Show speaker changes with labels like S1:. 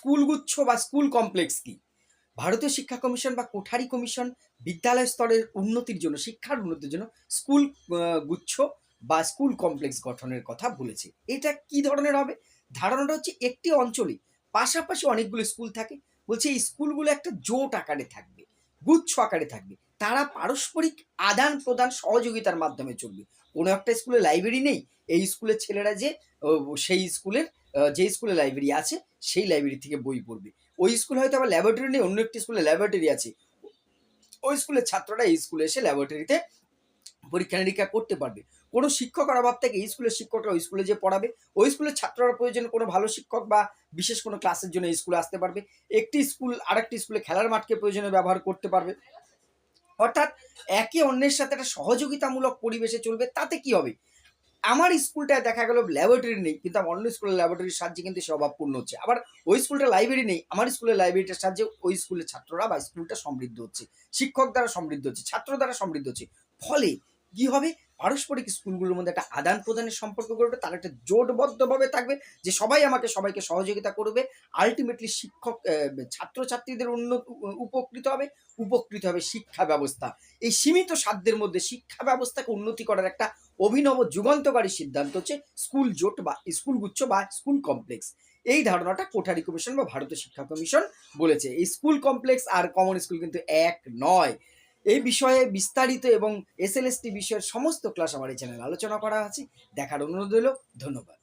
S1: স্কুলগুচ্ছ বা school complex কি? ভারতীয় শিক্ষা কমিশন বা কোঠারি কমিশন বিদ্যালয় স্তরের উন্নতির জন্য, শিক্ষার উন্নতির জন্য স্কুল গুচ্ছ বা স্কুল কমপ্লেক্স গঠনের কথা বলেছে। এটা কি ধরনের হবে? ধারণাটা হচ্ছে একটি অঞ্চলে পাশাপাশি অনেকগুলো স্কুল থাকে। বলছে এই স্কুলগুলো একটা জোট আকারে থাকবে, গুচ্ছ আকারে থাকবে। তারা পারস্পরিক আদান প্রদান সহযোগিতার মাধ্যমে চলবে। কোনো একটা স্কুলে লাইব্রেরি নেই, এই স্কুলের ছেলেরা যে সেই স্কুলের যে স্কুলে লাইব্রেরি আছে, সেই লাইব্রেরি থেকে বই পড়বে। ওই স্কুলে হয়তো আবার ল্যাবরেটরি নেই, অন্য একটি স্কুলে ল্যাবরেটরি আছে। ওই স্কুলের ছাত্ররা এই স্কুলে এসে ল্যাবরেটরিতে পরীক্ষা নিরীক্ষা করতে পারবে। কোনো শিক্ষকের অভাব থেকে এই স্কুলের শিক্ষকরা ওই স্কুলে যে পড়াবে। ওই স্কুলের ছাত্ররা প্রয়োজন কোনো ভালো শিক্ষক বা বিশেষ কোনো ক্লাসের জন্য স্কুলে আসতে পারবে। একটি স্কুল, আরেকটি স্কুলে খেলার মাঠকে প্রয়োজনে ব্যবহার করতে পারবে। অর্থাৎ একে অন্যের সাথে একটা সহযোগিতামূলক পরিবেশে চলবে, তাতে কি হবে? আমার স্কুলটায় দেখা গেল ল্যাবরেটরি নেই, কিন্তু আমার অন্য স্কুলের ল্যাবরেটরির সাহায্যে কিন্তু সে অভাবপূর্ণ হচ্ছে। আবার ওই স্কুলটা লাইব্রেরি নেই, আমার স্কুলের লাইব্রেরিটার সাহায্যে ওই স্কুলের ছাত্ররা বা স্কুলটা সমৃদ্ধ হচ্ছে, শিক্ষক দ্বারা সমৃদ্ধ হচ্ছে, ছাত্র দ্বারা সমৃদ্ধ হচ্ছে। ফলে কি হবে? পারস্পরিক স্কুলগুলোর মধ্যে একটা আদান প্রদানের সম্পর্ক করবে তারা একটা জোটবদ্ধভাবে থাকবে, যে সবাই আমাকে, সবাইকে সহযোগিতা করবে আলটিমেটলি শিক্ষক ছাত্রছাত্রীদের উন্নত, উপকৃত হবে উপকৃত হবে শিক্ষা ব্যবস্থা। এই সীমিত সাধ্যের মধ্যে শিক্ষা ব্যবস্থাকে উন্নতি করার একটা অভিনব, যুগান্তকারী সিদ্ধান্ত হচ্ছে স্কুল জোট বা স্কুল গুচ্ছ বা স্কুল কমপ্লেক্স। এই ধারণাটা কোঠারি কমিশন বা ভারতীয় শিক্ষা কমিশন বলেছে। এই স্কুল কমপ্লেক্স আর কমন স্কুল কিন্তু এক নয়। এই বিষয়ে বিস্তারিত এবং এস এল এস টি বিষয়ের সমস্ত ক্লাস আমার এই চ্যানেলে আলোচনা করা আছে। দেখার অনুরোধ রইল, ধন্যবাদ।